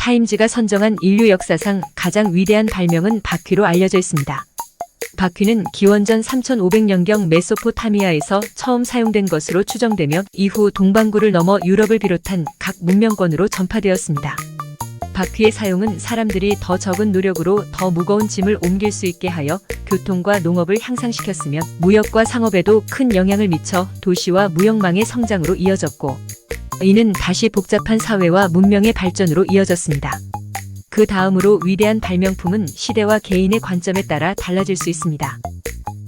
타임즈가 선정한 인류 역사상 가장 위대한 발명은 바퀴로 알려져 있습니다. 바퀴는 기원전 3500년경 메소포타미아에서 처음 사용된 것으로 추정되며 이후 동반구를 넘어 유럽을 비롯한 각 문명권으로 전파되었습니다. 바퀴의 사용은 사람들이 더 적은 노력으로 더 무거운 짐을 옮길 수 있게 하여 교통과 농업을 향상시켰으며 무역과 상업에도 큰 영향을 미쳐 도시와 무역망의 성장으로 이어졌고 이는 다시 복잡한 사회와 문명의 발전으로 이어졌습니다. 그 다음으로 위대한 발명품은 시대와 개인의 관점에 따라 달라질 수 있습니다.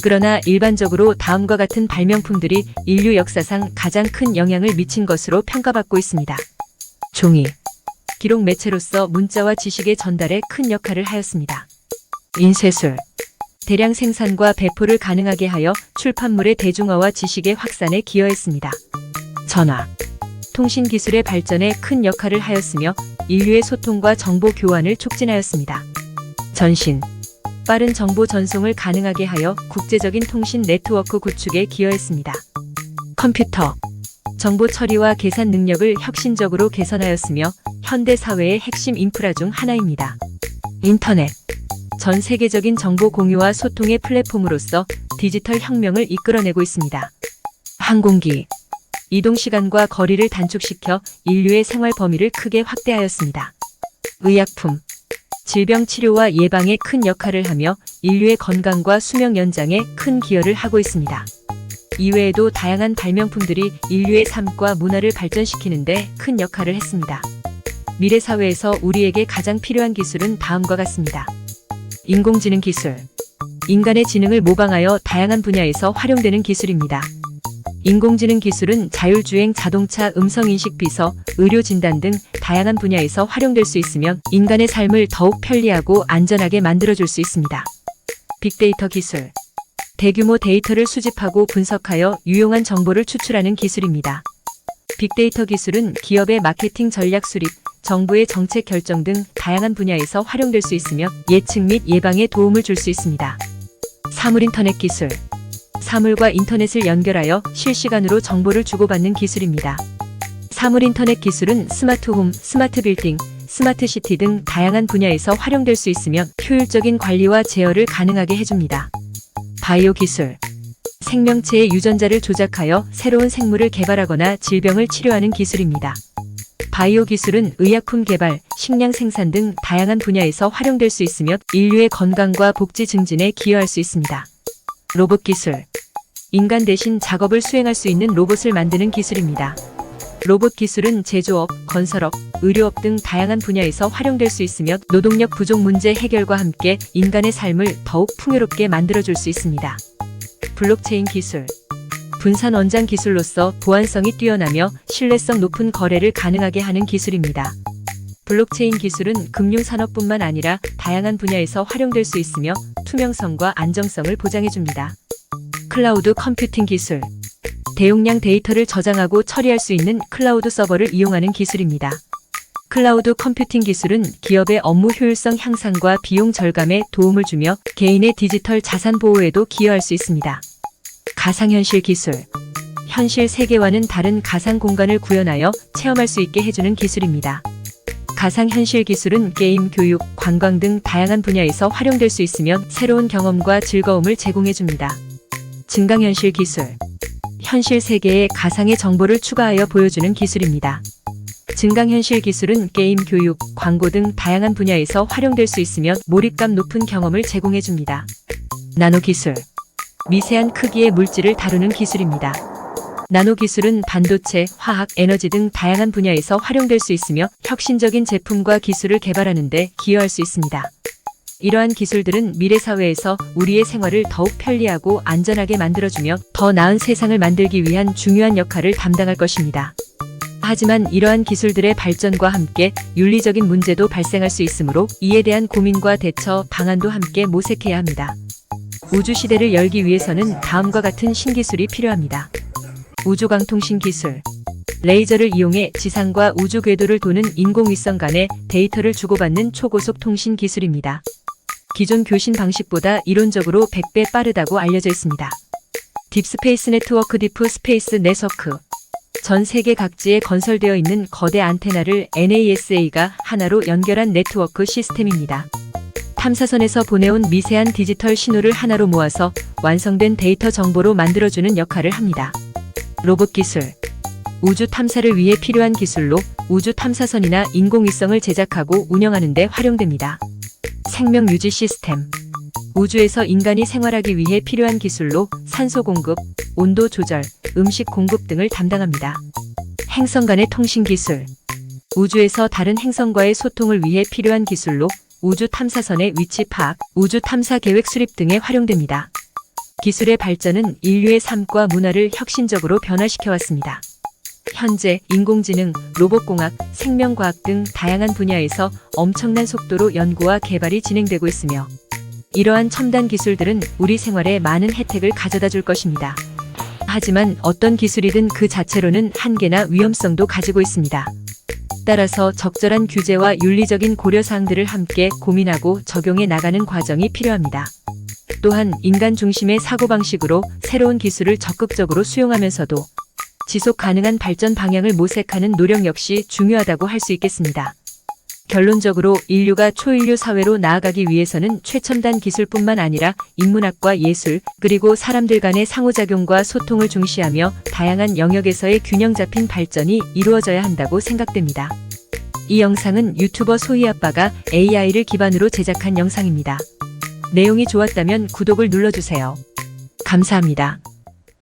그러나 일반적으로 다음과 같은 발명품들이 인류 역사상 가장 큰 영향을 미친 것으로 평가받고 있습니다. 종이. 기록 매체로서 문자와 지식의 전달에 큰 역할을 하였습니다. 인쇄술. 대량 생산과 배포를 가능하게 하여 출판물의 대중화와 지식의 확산에 기여했습니다. 전화. 통신 기술의 발전에 큰 역할을 하였으며 인류의 소통과 정보 교환을 촉진하였습니다. 전신. 빠른 정보 전송을 가능하게 하여 국제적인 통신 네트워크 구축에 기여했습니다. 컴퓨터. 정보 처리와 계산 능력을 혁신적으로 개선하였으며 현대 사회의 핵심 인프라 중 하나입니다. 인터넷. 전 세계적인 정보 공유와 소통의 플랫폼으로서 디지털 혁명을 이끌어내고 있습니다. 항공기. 이동 시간과 거리를 단축시켜 인류의 생활 범위를 크게 확대하였습니다. 의약품. 질병 치료와 예방에 큰 역할을 하며 인류의 건강과 수명 연장에 큰 기여를 하고 있습니다. 이외에도 다양한 발명품들이 인류의 삶과 문화를 발전시키는데 큰 역할을 했습니다. 미래 사회에서 우리에게 가장 필요한 기술은 다음과 같습니다. 인공지능 기술. 인간의 지능을 모방하여 다양한 분야에서 활용되는 기술입니다. 인공지능 기술은 자율주행 자동차 음성인식 비서, 의료 진단 등 다양한 분야에서 활용될 수 있으며 인간의 삶을 더욱 편리하고 안전하게 만들어줄 수 있습니다. 빅데이터 기술. 대규모 데이터를 수집하고 분석하여 유용한 정보를 추출하는 기술입니다. 빅데이터 기술은 기업의 마케팅 전략 수립, 정부의 정책 결정 등 다양한 분야에서 활용될 수 있으며 예측 및 예방에 도움을 줄 수 있습니다. 사물 인터넷 기술. 사물과 인터넷을 연결하여 실시간으로 정보를 주고받는 기술입니다. 사물 인터넷 기술은 스마트 홈, 스마트 빌딩, 스마트 시티 등 다양한 분야에서 활용될 수 있으며 효율적인 관리와 제어를 가능하게 해줍니다. 바이오 기술. 생명체의 유전자를 조작하여 새로운 생물을 개발하거나 질병을 치료하는 기술입니다. 바이오 기술은 의약품 개발, 식량 생산 등 다양한 분야에서 활용될 수 있으며 인류의 건강과 복지 증진에 기여할 수 있습니다. 로봇 기술. 인간 대신 작업을 수행할 수 있는 로봇을 만드는 기술입니다. 로봇 기술은 제조업, 건설업, 의료업 등 다양한 분야에서 활용될 수 있으며 노동력 부족 문제 해결과 함께 인간의 삶을 더욱 풍요롭게 만들어줄 수 있습니다. 블록체인 기술. 분산 원장 기술로서 보안성이 뛰어나며 신뢰성 높은 거래를 가능하게 하는 기술입니다. 블록체인 기술은 금융산업뿐만 아니라 다양한 분야에서 활용될 수 있으며 투명성과 안정성을 보장해줍니다. 클라우드 컴퓨팅 기술. 대용량 데이터를 저장하고 처리할 수 있는 클라우드 서버를 이용하는 기술입니다. 클라우드 컴퓨팅 기술은 기업의 업무 효율성 향상과 비용 절감에 도움을 주며 개인의 디지털 자산 보호에도 기여할 수 있습니다. 가상현실 기술. 현실 세계와는 다른 가상 공간을 구현하여 체험할 수 있게 해주는 기술입니다. 가상현실 기술은 게임, 교육, 관광 등 다양한 분야에서 활용될 수 있으며 새로운 경험과 즐거움을 제공해줍니다. 증강현실 기술. 현실 세계에 가상의 정보를 추가하여 보여주는 기술입니다. 증강현실 기술은 게임, 교육, 광고 등 다양한 분야에서 활용될 수 있으며 몰입감 높은 경험을 제공해 줍니다. 나노 기술. 미세한 크기의 물질을 다루는 기술입니다. 나노 기술은 반도체, 화학, 에너지 등 다양한 분야에서 활용될 수 있으며 혁신적인 제품과 기술을 개발하는 데 기여할 수 있습니다. 이러한 기술들은 미래 사회에서 우리의 생활을 더욱 편리하고 안전하게 만들어주며 더 나은 세상을 만들기 위한 중요한 역할을 담당할 것입니다. 하지만 이러한 기술들의 발전과 함께 윤리적인 문제도 발생할 수 있으므로 이에 대한 고민과 대처 방안도 함께 모색해야 합니다. 우주 시대를 열기 위해서는 다음과 같은 신기술이 필요합니다. 우주광통신 기술. 레이저를 이용해 지상과 우주 궤도를 도는 인공위성 간의 데이터를 주고받는 초고속 통신 기술입니다. 기존 교신 방식보다 이론적으로 100배 빠르다고 알려져 있습니다. 딥스페이스 네트워크 디프 스페이스 네트워크. 전 세계 각지에 건설되어 있는 거대 안테나를 NASA가 하나로 연결한 네트워크 시스템입니다. 탐사선에서 보내온 미세한 디지털 신호를 하나로 모아서 완성된 데이터 정보로 만들어주는 역할을 합니다. 로봇 기술. 우주 탐사를 위해 필요한 기술로 우주 탐사선이나 인공위성을 제작하고 운영하는 데 활용됩니다. 생명 유지 시스템. 우주에서 인간이 생활하기 위해 필요한 기술로 산소 공급, 온도 조절, 음식 공급 등을 담당합니다. 행성 간의 통신 기술. 우주에서 다른 행성과의 소통을 위해 필요한 기술로 우주 탐사선의 위치 파악, 우주 탐사 계획 수립 등에 활용됩니다. 기술의 발전은 인류의 삶과 문화를 혁신적으로 변화시켜 왔습니다. 현재 인공지능, 로봇공학, 생명과학 등 다양한 분야에서 엄청난 속도로 연구와 개발이 진행되고 있으며 이러한 첨단 기술들은 우리 생활에 많은 혜택을 가져다 줄 것입니다. 하지만 어떤 기술이든 그 자체로는 한계나 위험성도 가지고 있습니다. 따라서 적절한 규제와 윤리적인 고려사항들을 함께 고민하고 적용해 나가는 과정이 필요합니다. 또한 인간 중심의 사고방식으로 새로운 기술을 적극적으로 수용하면서도 지속 가능한 발전 방향을 모색하는 노력 역시 중요하다고 할 수 있겠습니다. 결론적으로 인류가 초인류 사회로 나아가기 위해서는 최첨단 기술뿐만 아니라 인문학과 예술, 그리고 사람들 간의 상호작용과 소통을 중시하며 다양한 영역에서의 균형 잡힌 발전이 이루어져야 한다고 생각됩니다. 이 영상은 유튜버 소희아빠가 AI를 기반으로 제작한 영상입니다. 내용이 좋았다면 구독을 눌러주세요. 감사합니다.